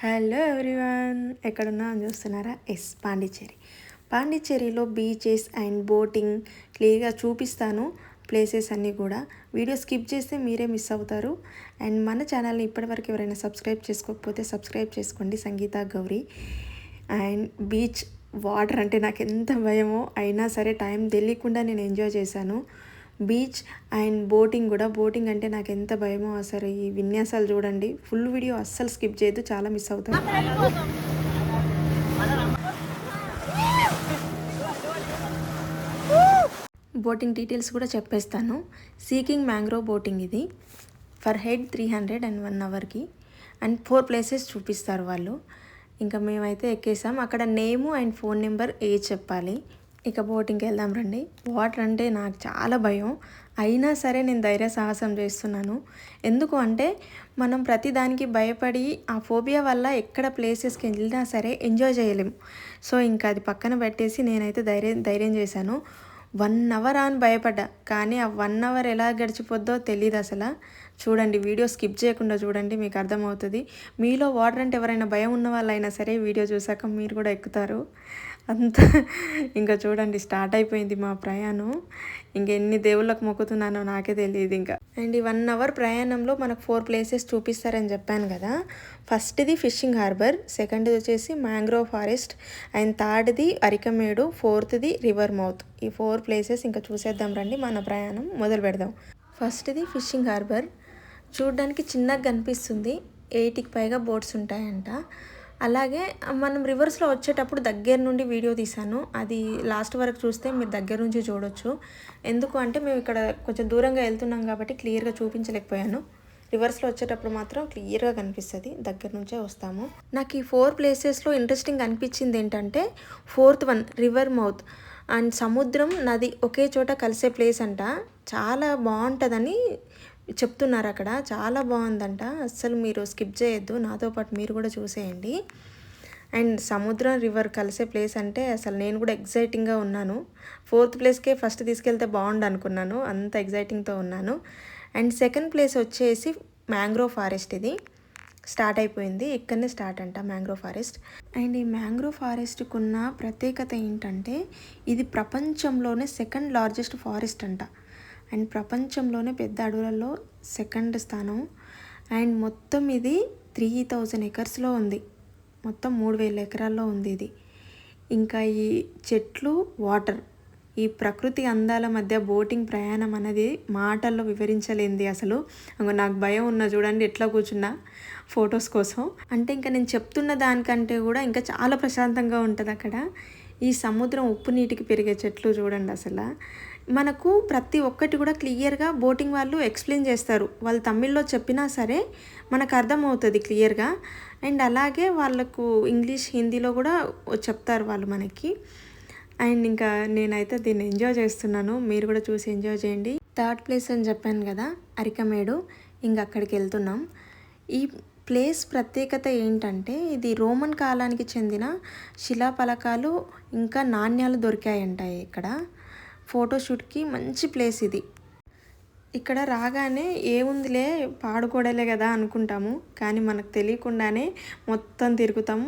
Hello everyone ఎక్కడున్నా అని చూస్తున్నారా? ఎస్ పాండిచ్చేరి. పాండిచ్చేరిలో బీచెస్ అండ్ బోటింగ్ క్లియర్గా చూపిస్తాను ప్లేసెస్ అన్నీ కూడా. వీడియో స్కిప్ చేస్తే మీరే మిస్ అవుతారు. అండ్ మన ఛానల్ని ఇప్పటివరకు ఎవరైనా సబ్స్క్రైబ్ చేసుకోకపోతే సబ్స్క్రైబ్ చేసుకోండి Sangeetha Gowri. And beach water అంటే నాకు ఎంత భయమో అయినా సరే టైం తెలియకుండా నేను ఎంజాయ్ చేశాను. బీచ్ అండ్ బోటింగ్ కూడా. బోటింగ్ అంటే నాకు ఎంత భయమో అసలు ఈ విన్యాసాలు చూడండి. ఫుల్ వీడియో అస్సలు స్కిప్ చేయొద్దు చాలా మిస్ అవుతుంది బోటింగ్ డీటెయిల్స్ కూడా చెప్పేస్తాను. సీకింగ్ మ్యాంగ్రోవ్ బోటింగ్ ఇది. Per head three hundred and one అవర్కి. And four places చూపిస్తారు వాళ్ళు. ఇంకా మేమైతే ఎక్కేసాం. అక్కడ నేము అండ్ ఫోన్ నెంబర్ ఏ చెప్పాలి. ఇక బోటింగ్కి వెళ్దాం రండి. వాటర్ అంటే నాకు చాలా భయం. అయినా సరే నేను ధైర్య సాహసం చేస్తున్నాను. ఎందుకు అంటే మనం ప్రతిదానికి భయపడి ఆ ఫోబియా వల్ల ఎక్కడ ప్లేసెస్కి వెళ్ళినా సరే ఎంజాయ్ చేయలేము సో ఇంకా అది పక్కన పెట్టేసి నేనైతే ధైర్యం ధైర్యం చేశాను. వన్ అవర్ అని భయపడ్డా. కానీ ఆ వన్ అవర్ ఎలా గడిచిపోద్దో తెలియదు అసలు చూడండి వీడియో స్కిప్ చేయకుండా చూడండి మీకు అర్థమవుతుంది. మీలో వాటర్ అంటే ఎవరైనా భయం ఉన్న వాళ్ళైనా సరే వీడియో చూసాక మీరు కూడా ఎక్కుతారు. అంత ఇంకా చూడండి స్టార్ట్ అయిపోయింది మా ప్రయాణం. ఇంక ఎన్ని దేవుళ్ళకు మొక్కుతున్నానో నాకే తెలియదు ఇంకా. అండ్ ఈ వన్ అవర్ ప్రయాణంలో మనకు ఫోర్ ప్లేసెస్ చూపిస్తారని చెప్పాను కదా. ఫస్ట్ది ఫిషింగ్ హార్బర్ సెకండ్ది వచ్చేసి మ్యాంగ్రోవ్ ఫారెస్ట్ అండ్ థర్డ్ది అరికమేడు ఫోర్త్ది రివర్ మౌత్. ఈ ఫోర్ ప్లేసెస్ ఇంకా చూసేద్దాం రండి మన ప్రయాణం మొదలు పెడదాం. ఫస్ట్ది ఫిషింగ్ హార్బర్ చూడడానికి చిన్నగా కనిపిస్తుంది. ఎయిటీకి పైగా బోట్స్ ఉంటాయంట. అలాగే మనం రివర్స్లో వచ్చేటప్పుడు దగ్గర నుండి వీడియో తీశాను. అది లాస్ట్ వరకు చూస్తే మీరు దగ్గర నుంచి చూడొచ్చు. ఎందుకు అంటే మేము ఇక్కడ కొంచెం దూరంగా వెళ్తున్నాం కాబట్టి క్లియర్గా చూపించలేకపోయాను. రివర్స్లో వచ్చేటప్పుడు మాత్రం క్లియర్గా కనిపిస్తుంది. దగ్గర నుంచే వస్తాము. నాకు ఈ ఫోర్ ప్లేసెస్లో ఇంట్రెస్టింగ్ అనిపించింది ఏంటంటే fourth one river mouth. And సముద్రం నది ఒకే చోట కలిసే ప్లేస్ అంట. చాలా బాగుంటుందని చెప్తున్నారు అక్కడ చాలా బాగుందంట. అస్సలు మీరు స్కిప్ చేయొద్దు. నాతో పాటు మీరు కూడా చూసేయండి. అండ్ సముద్రం రివర్ కలిసే ప్లేస్ అంటే అసలు నేను కూడా ఎగ్జైటింగ్గా ఉన్నాను. ఫోర్త్ ప్లేస్కే ఫస్ట్ తీసుకెళ్తే బాగుండు అనుకున్నాను అంత ఎగ్జైటింగ్తో ఉన్నాను. అండ్ సెకండ్ ప్లేస్ వచ్చేసి మ్యాంగ్రోవ్ ఫారెస్ట్ ఇది. స్టార్ట్ అయిపోయింది. ఇక్కడనే స్టార్ట్ అంట మ్యాంగ్రోవ్ ఫారెస్ట్. అండ్ ఈ మ్యాంగ్రోవ్ ఫారెస్ట్కి ఉన్న ప్రత్యేకత ఏంటంటే ఇది ప్రపంచంలోనే సెకండ్ లార్జెస్ట్ ఫారెస్ట్ అంట. అండ్ ప్రపంచంలోనే పెద్ద అడవులలో సెకండ్ స్థానం. అండ్ మొత్తం ఇది త్రీ థౌజండ్ ఎకర్స్లో ఉంది. మొత్తం మూడు వేల ఎకరాల్లో ఉంది ఇది. ఇంకా ఈ చెట్లు వాటర్. ఈ ప్రకృతి అందాల మధ్య బోటింగ్ ప్రయాణం అనేది మాటల్లో వివరించలేంది అసలు. నాకు భయం ఉన్న చూడండి ఎట్లా కూర్చున్నా ఫొటోస్ కోసం. అంటే ఇంకా నేను చెప్తున్న దానికంటే కూడా ఇంకా చాలా ప్రశాంతంగా ఉంటుంది అక్కడ ఈ సముద్రం ఉప్పు నీటికి పెరిగే చెట్లు చూడండి అసలు. మనకు ప్రతి ఒక్కటి కూడా క్లియర్గా బోటింగ్ వాళ్ళు ఎక్స్ప్లెయిన్ చేస్తారు. వాళ్ళు తమిళ్ళో చెప్పినా సరే మనకు అర్థమవుతుంది క్లియర్గా. అండ్ అలాగే వాళ్ళకు ఇంగ్లీష్ హిందీలో కూడా చెప్తారు వాళ్ళు మనకి. అండ్ ఇంకా నేనైతే దీన్ని ఎంజాయ్ చేస్తున్నాను. మీరు కూడా చూసి ఎంజాయ్ చేయండి. థర్డ్ ప్లేస్ అని చెప్పాను కదా అరికమేడు. ఇంక అక్కడికి వెళ్తున్నాం. ఈ ప్లేస్ ప్రత్యేకత ఏంటంటే ఇది రోమన్ కాలానికి చెందిన శిలాఫలకాలు ఇంకా నాణ్యాలు దొరికాయంట ఇక్కడ. ఫోటోషూట్కి మంచి ప్లేస్ ఇది. ఇక్కడ రాగానే ఏముందిలే పాడుకోడలే కదా అనుకుంటాము. కానీ మనకు తెలియకుండానే మొత్తం తిరుగుతాం.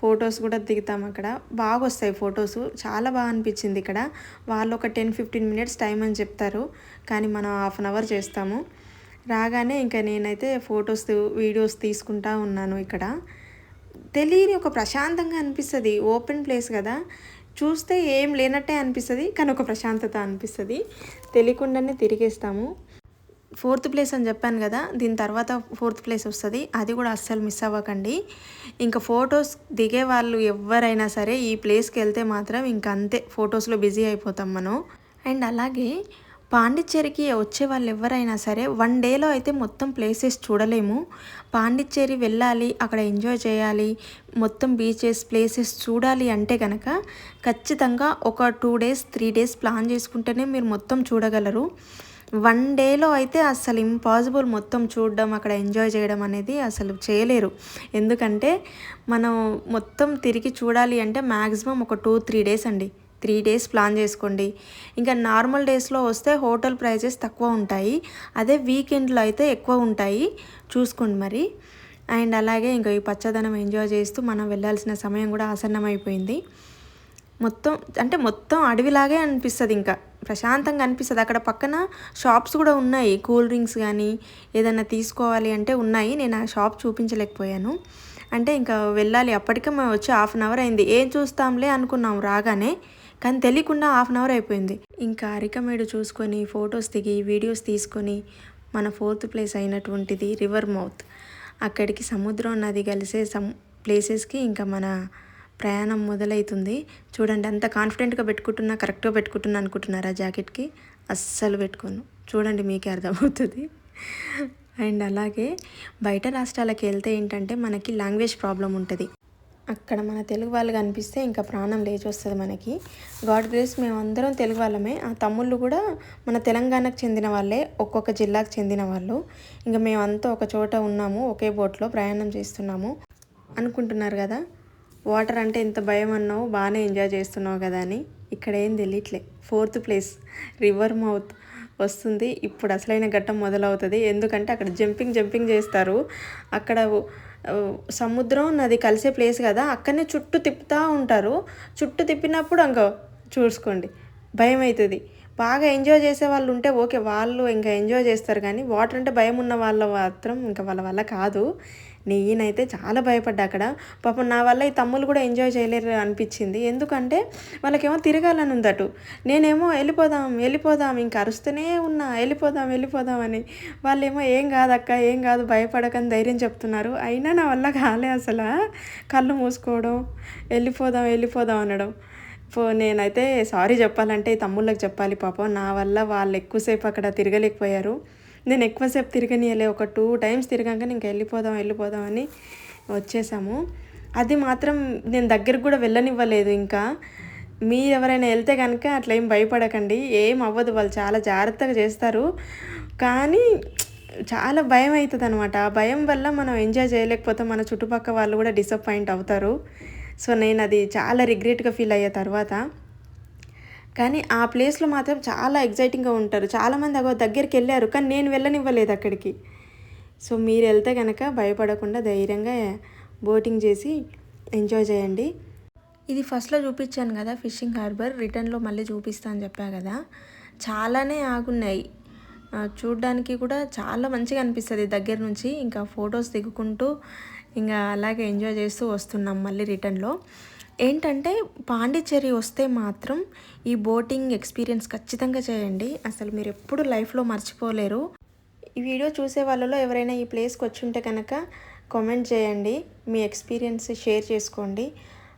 ఫొటోస్ కూడా దిగుతాం అక్కడ. బాగా వస్తాయి ఫొటోస్. చాలా బాగా అనిపించింది ఇక్కడ. వాళ్ళు ఒక టెన్ ఫిఫ్టీన్ మినిట్స్ టైం అని చెప్తారు. కానీ మనం హాఫ్ అన్ అవర్ చేస్తాము. రాగానే ఇంకా నేనైతే ఫొటోస్ వీడియోస్ తీసుకుంటా ఉన్నాను ఇక్కడ. తెలియని ఒక ప్రశాంతంగా అనిపిస్తుంది. ఓపెన్ ప్లేస్ కదా. చూస్తే ఏం లేనట్టే అనిపిస్తుంది కానీ ఒక ప్రశాంతత అనిపిస్తుంది. తెలియకుండానే తిరిగేస్తాము. ఫోర్త్ ప్లేస్ అని చెప్పాను కదా దీని తర్వాత ఫోర్త్ ప్లేస్ వస్తుంది. అది కూడా అస్సలు మిస్ అవ్వకండి. ఇంకా ఫొటోస్ దిగే వాళ్ళు ఎవరైనా సరే ఈ ప్లేస్కి వెళ్తే మాత్రం ఇంకా అంతే ఫొటోస్లో బిజీ అయిపోతాం మనం. అండ్ అలాగే పాండిచ్చేరికి వచ్చే వాళ్ళు ఎవరైనా సరే వన్ డేలో అయితే మొత్తం ప్లేసెస్ చూడలేము. పాండిచ్చేరి వెళ్ళాలి అక్కడ ఎంజాయ్ చేయాలి మొత్తం బీచెస్ ప్లేసెస్ చూడాలి అంటే కనుక ఖచ్చితంగా ఒక two days three days plan చేసుకుంటేనే మీరు మొత్తం చూడగలరు. వన్ డేలో అయితే అసలు ఇంపాసిబుల్ మొత్తం చూడడం అక్కడ ఎంజాయ్ చేయడం అనేది అసలు చేయలేరు. ఎందుకంటే మనం మొత్తం తిరిగి చూడాలి అంటే మ్యాక్సిమం ఒక టూ త్రీ డేస్ అండి. త్రీ డేస్ ప్లాన్ చేసుకోండి. ఇంకా నార్మల్ డేస్లో వస్తే హోటల్ ప్రైజెస్ తక్కువ ఉంటాయి. అదే వీకెండ్లో అయితే ఎక్కువ ఉంటాయి. చూసుకోండి మరి. అండ్ అలాగే ఇంకా ఈ పచ్చదనం ఎంజాయ్ చేస్తూ మనం వెళ్ళాల్సిన సమయం కూడా ఆసన్నమైపోయింది. మొత్తం అంటే మొత్తం అడవిలాగే అనిపిస్తుంది ఇంకా. ప్రశాంతంగా అనిపిస్తుంది. అక్కడ పక్కన షాప్స్ కూడా ఉన్నాయి. కూల్ డ్రింక్స్ కానీ ఏదైనా తీసుకోవాలి అంటే ఉన్నాయి. నేను ఆ షాప్ చూపించలేకపోయాను. అంటే ఇంకా వెళ్ళాలి. అప్పటికే మేము వచ్చి హాఫ్ అన్ అవర్ అయింది. ఏం చూస్తాంలే అనుకున్నాం. రాగానే కానీ తెలియకుండా హాఫ్ అన్ అవర్ అయిపోయింది. ఇంకా అరికమేడు చూసుకొని ఫొటోస్ దిగి వీడియోస్ తీసుకొని మన ఫోర్త్ ప్లేస్ అయినటువంటిది రివర్ మౌత్. అక్కడికి సముద్రం నది కలిసే సమ్ ప్లేసెస్కి ఇంకా మన ప్రయాణం మొదలవుతుంది చూడండి అంత కాన్ఫిడెంట్గా పెట్టుకుంటున్నా కరెక్ట్గా పెట్టుకుంటున్నా అనుకుంటున్నారా జాకెట్కి? అస్సలు పెట్టుకోను. చూడండి మీకే అర్థమవుతుంది. అండ్ అలాగే బయట రాష్ట్రాలకు వెళ్తే ఏంటంటే మనకి లాంగ్వేజ్ ప్రాబ్లం ఉంటుంది. అక్కడ మన తెలుగు వాళ్ళు కనిపిస్తే ఇంకా ప్రాణం లేచి వస్తుంది మనకి. గాడ్ గ్రేస్ మేమందరం తెలుగు వాళ్ళమే. ఆ తమ్ముళ్ళు కూడా మన తెలంగాణకు చెందిన వాళ్ళే ఒక్కొక్క జిల్లాకు చెందిన వాళ్ళు. ఇంకా మేమంతా ఒక చోట ఉన్నాము ఒకే బోట్లో ప్రయాణం చేస్తున్నాము. అనుకుంటున్నారు కదా వాటర్ అంటే ఎంత భయం అన్నావు బాగానే ఎంజాయ్ చేస్తున్నావు కదా అని. ఇక్కడ ఏం తెలియట్లే ఫోర్త్ ప్లేస్ రివర్ మౌత్ వస్తుంది. ఇప్పుడు అసలైన ఘట్టం మొదలవుతుంది. ఎందుకంటే అక్కడ జంపింగ్ జంపింగ్ చేస్తారు. అక్కడ సముద్రం నది కలిసే ప్లేస్ కదా అక్కడనే చుట్టూ తిప్పుతూ ఉంటారు. చుట్టూ తిప్పినప్పుడు అంక చూసుకోండి భయం అవుతుంది బాగా ఎంజాయ్ చేసే వాళ్ళు ఉంటే ఓకే వాళ్ళు ఇంకా ఎంజాయ్ చేస్తారు కానీ వాటర్ అంటే భయం ఉన్న వాళ్ళ మాత్రం ఇంకా వాళ్ళ వల్ల కాదు. నేనైతే చాలా భయపడ్డా అక్కడ. పాపం నా వల్ల ఈ తమ్ముళ్ళు కూడా ఎంజాయ్ చేయలేరు అనిపించింది. ఎందుకంటే వాళ్ళకేమో తిరగాలని ఉందటు నేనేమో వెళ్ళిపోదాం వెళ్ళిపోదాం ఇంకా అరుస్తూనే ఉన్నా వెళ్ళిపోదాం వెళ్ళిపోదాం అని. వాళ్ళేమో ఏం కాదక్క ఏం కాదు భయపడకని ధైర్యం చెప్తున్నారు. అయినా నా వల్ల కాలే అసలు. కళ్ళు మూసుకోవడం వెళ్ళిపోదాం వెళ్ళిపోదాం అనడం. పో నేనైతే సారీ చెప్పాలంటే ఈ తమ్ముళ్ళకి చెప్పాలి పాపం. నా వల్ల వాళ్ళు ఎక్కువసేపు అక్కడ తిరగలేకపోయారు. నేను ఎక్కువసేపు తిరగనీయలే. ఒక టూ టైమ్స్ తిరగాక ఇంకా వెళ్ళిపోదాం వెళ్ళిపోదాం అని వచ్చేసాము. అది మాత్రం నేను దగ్గరకు కూడా వెళ్ళనివ్వలేదు ఇంకా. మీరు ఎవరైనా వెళ్తే కనుక అట్లా ఏం భయపడకండి. ఏం అవ్వదు. వాళ్ళు చాలా జాగ్రత్తగా చేస్తారు. కానీ చాలా భయం అవుతుంది అనమాట ఆ భయం వల్ల మనం ఎంజాయ్ చేయలేకపోతే మన చుట్టుపక్క వాళ్ళు కూడా డిసప్పాయింట్ అవుతారు. సో నేను అది చాలా రిగ్రెట్గా ఫీల్ అయ్యే తర్వాత కానీ ఆ ప్లేస్లో మాత్రం చాలా ఎగ్జైటింగ్గా ఉంటారు. చాలామంది అగో దగ్గరికి వెళ్ళారు కానీ నేను వెళ్ళనివ్వలేదు అక్కడికి. సో మీరు వెళ్తే కనుక భయపడకుండా ధైర్యంగా బోటింగ్ చేసి ఎంజాయ్ చేయండి. ఇది ఫస్ట్లో చూపించాను కదా ఫిషింగ్ హార్బర్. రిటర్న్లో మళ్ళీ చూపిస్తా అని చెప్పా కదా. చాలానే ఆగున్నాయి. చూడడానికి చూడ్డానికి కూడా చాలా మంచిగా అనిపిస్తుంది దగ్గర నుంచి. ఇంకా ఫొటోస్ దిగుకుంటూ ఇంకా అలాగే ఎంజాయ్ చేస్తూ వస్తున్నాం మళ్ళీ రిటర్న్లో. ఏంటంటే పాండిచ్చేరి వస్తే మాత్రం ఈ బోటింగ్ ఎక్స్పీరియన్స్ ఖచ్చితంగా చేయండి. అసలు మీరు ఎప్పుడు లైఫ్లో మర్చిపోలేరు. ఈ వీడియో చూసే వాళ్ళలో ఎవరైనా ఈ ప్లేస్కి వచ్చి ఉంటే కనుక కామెంట్ చేయండి. మీ ఎక్స్పీరియన్స్ షేర్ చేసుకోండి.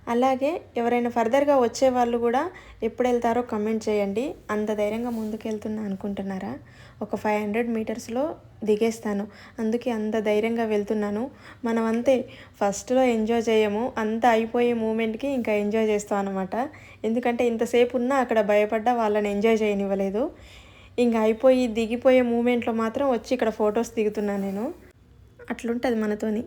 అలాగే ఎవరైనా ఫర్దర్గా వచ్చే వాళ్ళు కూడా ఎప్పుడు వెళ్తారో కమెంట్ చేయండి. అంత ధైర్యంగా ముందుకు అనుకుంటున్నారా? ఒక ఫైవ్ హండ్రెడ్ మీటర్స్లో దిగేస్తాను. అందుకే అంత ధైర్యంగా వెళ్తున్నాను. మనం అంతే ఫస్ట్లో ఎంజాయ్ చేయము. అంత అయిపోయే మూమెంట్కి ఇంకా ఎంజాయ్ చేస్తాం అనమాట ఎందుకంటే ఇంతసేపు ఉన్నా అక్కడ భయపడ్డా వాళ్ళని ఎంజాయ్ చేయనివ్వలేదు. ఇంకా అయిపోయి దిగిపోయే మూమెంట్లో మాత్రం వచ్చి ఇక్కడ ఫొటోస్ దిగుతున్నాను నేను. అట్లుంటుంది మనతోని.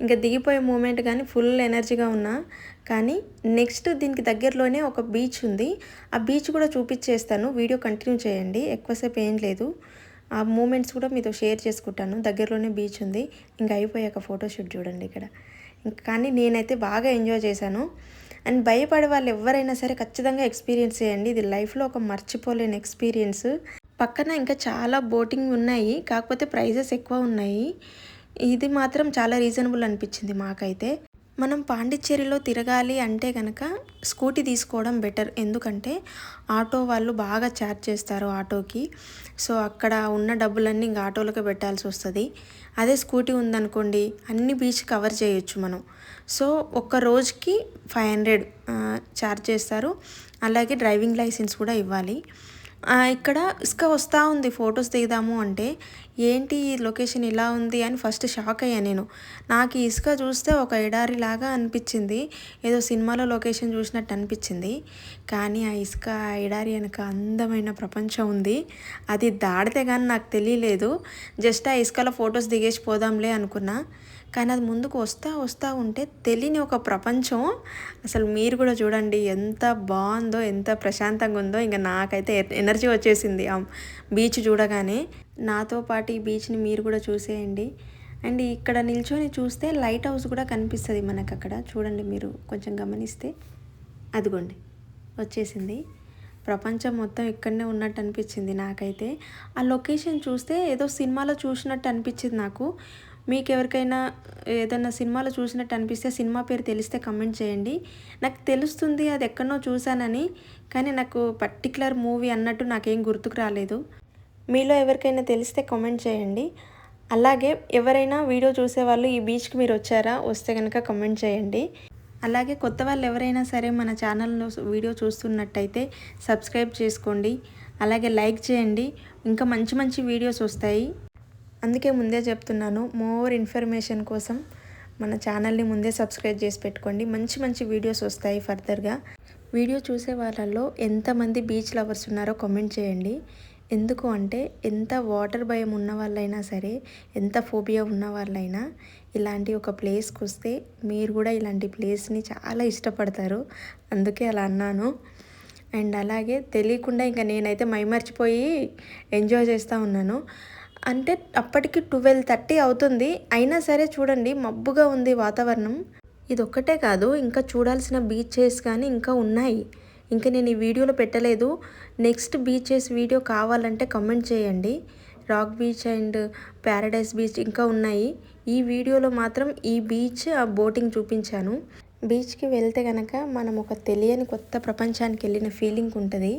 ఇంకా దిగిపోయే మూమెంట్ కానీ ఫుల్ ఎనర్జీగా ఉన్నా కానీ నెక్స్ట్ దీనికి దగ్గరలోనే ఒక బీచ్ ఉంది. ఆ బీచ్ కూడా చూపించేస్తాను. వీడియో కంటిన్యూ చేయండి. ఎక్కువసేపు ఏం లేదు. ఆ మూమెంట్స్ కూడా మీతో షేర్ చేసుకుంటాను. దగ్గరలోనే బీచ్ ఉంది. ఇంకా అయిపోయాక ఫోటోషూట్ చూడండి ఇక్కడ. ఇంకా కానీ నేనైతే బాగా ఎంజాయ్ చేశాను. అండ్ భయపడే వాళ్ళు ఎవరైనా సరే ఖచ్చితంగా ఎక్స్పీరియన్స్ చేయండి. ఇది లైఫ్లో ఒక మర్చిపోలేని ఎక్స్పీరియన్స్. పక్కన ఇంకా చాలా బోటింగ్ ఉన్నాయి. కాకపోతే ప్రైజెస్ ఎక్కువ ఉన్నాయి. ఇది మాత్రం చాలా రీజనబుల్ అనిపించింది మాకైతే. మనం పాండిచ్చేరిలో తిరగాలి అంటే కనుక స్కూటీ తీసుకోవడం బెటర్ ఎందుకంటే ఆటో వాళ్ళు బాగా ఛార్జ్ చేస్తారు ఆటోకి. సో అక్కడ ఉన్న డబ్బులన్నీ ఇంకా ఆటోలకు పెట్టాల్సి వస్తుంది. అదే స్కూటీ ఉందనుకోండి అన్ని బీచ్ కవర్ చేయొచ్చు మనం. సో ఒక్క రోజుకి ఫైవ్ హండ్రెడ్ ఛార్జ్ చేస్తారు. అలాగే డ్రైవింగ్ లైసెన్స్ కూడా ఇవ్వాలి. ఇక్కడ ఇసుక వస్తూ ఉంది ఫొటోస్ దిగుదాము అంటే. ఏంటి ఈ లొకేషన్ ఇలా ఉంది అని ఫస్ట్ షాక్ అయ్యా నేను. నాకు ఇసుక చూస్తే ఒక ఎడారి లాగా అనిపించింది. ఏదో సినిమాలో లొకేషన్ చూసినట్టు అనిపించింది. కానీ ఆ ఇసుక ఆ ఎడారి వెనక అందమైన ప్రపంచం ఉంది. అది దాడితే కానీ నాకు తెలియలేదు. జస్ట్ ఆ ఇసుకలో ఫొటోస్ దిగేసి పోదాంలే అనుకున్నా. కానీ అది ముందుకు వస్తూ వస్తూ ఉంటే తెలియని ఒక ప్రపంచం. అసలు మీరు కూడా చూడండి ఎంత బాగుందో ఎంత ప్రశాంతంగా ఉందో. ఇంకా నాకైతే ఎనర్జీ వచ్చేసింది. ఆ బీచ్ చూడగానే నాతో పాటు ఈ బీచ్ని మీరు కూడా చూసేయండి. అండ్ ఇక్కడ నిల్చొని చూస్తే లైట్ హౌస్ కూడా కనిపిస్తుంది మనకు అక్కడ చూడండి మీరు కొంచెం గమనిస్తే. అదిగోండి వచ్చేసింది. ప్రపంచం మొత్తం ఇక్కడనే ఉన్నట్టు అనిపించింది నాకైతే. ఆ లొకేషన్ చూస్తే ఏదో సినిమాలో చూసినట్టు అనిపించింది నాకు. మీకు ఎవరికైనా ఏదైనా సినిమాలో చూసినట్టు అనిపిస్తే సినిమా పేరు తెలిస్తే కమెంట్ చేయండి. నాకు తెలుస్తుంది అది ఎక్కడనో చూశానని కానీ నాకు పర్టికులర్ మూవీ అన్నట్టు నాకేం గుర్తుకు రాలేదు. మీలో ఎవరికైనా తెలిస్తే కామెంట్ చేయండి. అలాగే ఎవరైనా వీడియో చూసేవాళ్ళు ఈ బీచ్కి మీరు వచ్చారా? వస్తే కనుక కమెంట్ చేయండి. అలాగే కొత్త వాళ్ళు ఎవరైనా సరే మన ఛానల్లో వీడియో చూస్తున్నట్టయితే సబ్స్క్రైబ్ చేసుకోండి. అలాగే లైక్ చేయండి. ఇంకా మంచి మంచి వీడియోస్ వస్తాయి. అందుకే ముందే చెప్తున్నాను మోర్ ఇన్ఫర్మేషన్ కోసం మన ఛానల్ని ముందే సబ్స్క్రైబ్ చేసి పెట్టుకోండి. మంచి మంచి వీడియోస్ వస్తాయి ఫర్దర్గా వీడియో చూసే వాళ్ళల్లో ఎంతమంది బీచ్ లవర్స్ ఉన్నారో కామెంట్ చేయండి. ఎందుకు అంటే ఎంత వాటర్ భయం ఉన్న వాళ్ళైనా సరే ఎంత ఫోబియా ఉన్న వాళ్ళైనా ఇలాంటి ఒక ప్లేస్కి వస్తే మీరు కూడా ఇలాంటి ప్లేస్ని చాలా ఇష్టపడతారు. అందుకే అలా అన్నాను. అండ్ అలాగే తెలియకుండా ఇంకా నేనైతే మైమర్చిపోయి ఎంజాయ్ చేస్తూ ఉన్నాను. అంటే అప్పటికి ట్వెల్వ్ థర్టీ అవుతుంది. అయినా సరే చూడండి మబ్బుగా ఉంది వాతావరణం. ఇది ఒక్కటే కాదు ఇంకా చూడాల్సిన బీచెస్ కానీ ఇంకా ఉన్నాయి. ఇంకా నేను ఈ వీడియోలో పెట్టలేదు. నెక్స్ట్ బీచెస్ వీడియో కావాలంటే కమెంట్ చేయండి. Rock beach and paradise beach ఇంకా ఉన్నాయి. ఈ వీడియోలో మాత్రం ఈ బీచ్ ఆ బోటింగ్ చూపించాను. బీచ్కి వెళ్తే కనుక మనం ఒక తెలియని కొత్త ప్రపంచానికి వెళ్ళిన ఫీలింగ్ ఉంటుంది.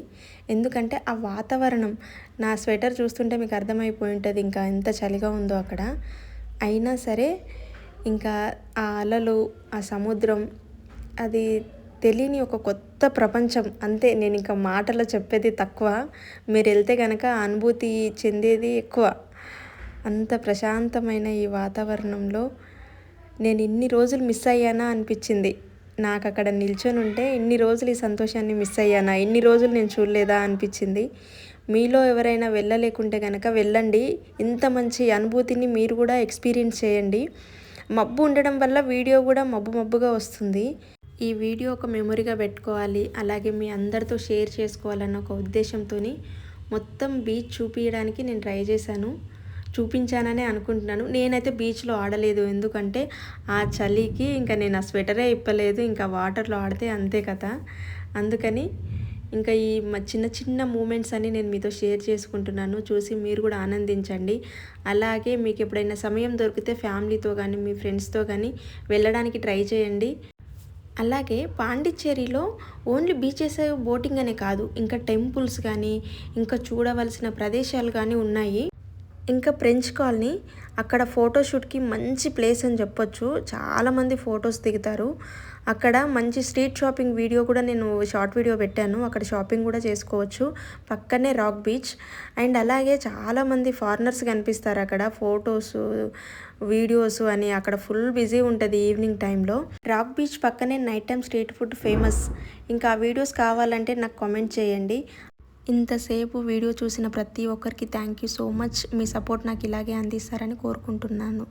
ఎందుకంటే ఆ వాతావరణం నా స్వెటర్ చూస్తుంటే మీకు అర్థమైపోయి ఉంటుంది ఇంకా ఎంత చలిగా ఉందో అక్కడ. అయినా సరే ఇంకా ఆ అలలు ఆ సముద్రం అది తెలియని ఒక కొత్త ప్రపంచం. అంతే నేను ఇంకా మాటలు చెప్పేది తక్కువ. మీరు వెళ్తే కనుక అనుభూతి చెందేది ఎక్కువ. అంత ప్రశాంతమైన ఈ వాతావరణంలో నేను ఇన్ని రోజులు మిస్ అయ్యానా అనిపించింది. నాకు అక్కడ నిల్చొని ఉంటే ఇన్ని రోజులు ఈ సంతోషాన్ని మిస్ అయ్యానా? ఇన్ని రోజులు నేను చూడలేదా అనిపించింది. మీలో ఎవరైనా వెళ్ళలేకుంటే కనుక వెళ్ళండి. ఇంత మంచి అనుభూతిని మీరు కూడా ఎక్స్పీరియన్స్ చేయండి. మబ్బు ఉండడం వల్ల వీడియో కూడా మబ్బు మబ్బుగా వస్తుంది. ఈ వీడియో ఒక మెమొరీగా పెట్టుకోవాలి అలాగే మీ అందరితో షేర్ చేసుకోవాలన్న ఒక ఉద్దేశంతో మొత్తం బీచ్ చూపించడానికి నేను ట్రై చేశాను. చూపించాననే అనుకుంటున్నాను. నేనైతే బీచ్లో ఆడలేదు. ఎందుకంటే ఆ చలికి ఇంకా నేను ఆ స్వెటరే ఇప్పలేదు. ఇంకా వాటర్లో ఆడితే అంతే కదా. అందుకని ఇంకా ఈ చిన్న చిన్న మూమెంట్స్ అని నేను మీతో షేర్ చేసుకుంటున్నాను. చూసి మీరు కూడా ఆనందించండి. అలాగే మీకు ఎప్పుడైనా సమయం దొరికితే ఫ్యామిలీతో కానీ మీ ఫ్రెండ్స్తో కానీ వెళ్ళడానికి ట్రై చేయండి. అలాగే పాండిచ్చేరిలో ఓన్లీ బీచెస్ బోటింగ్ అనే కాదు ఇంకా టెంపుల్స్ కానీ ఇంకా చూడవలసిన ప్రదేశాలు కానీ ఉన్నాయి. ఇంకా ఫ్రెంచ్ కాలనీ అక్కడ ఫోటోషూట్కి మంచి ప్లేస్ అని చెప్పొచ్చు. చాలామంది ఫొటోస్ దిగుతారు. అక్కడ మంచి స్ట్రీట్ షాపింగ్ వీడియో కూడా నేను షార్ట్ వీడియో పెట్టాను. అక్కడ షాపింగ్ కూడా చేసుకోవచ్చు. పక్కనే రాక్ బీచ్. అండ్ అలాగే చాలామంది ఫారినర్స్ కనిపిస్తారు అక్కడ. ఫొటోస్ వీడియోస్ అని అక్కడ ఫుల్ బిజీ ఉంటుంది ఈవినింగ్ టైంలో. రాక్ బీచ్ పక్కనే night time street food famous. ఇంకా ఆ వీడియోస్ కావాలంటే నాకు కామెంట్ చేయండి. ఇంతసేపు వీడియో చూసిన ప్రతి ఒక్కరికి థ్యాంక్ యూ సో మచ్. మీ సపోర్ట్ నాకు ఇలాగే అందిస్తారని కోరుకుంటున్నాను.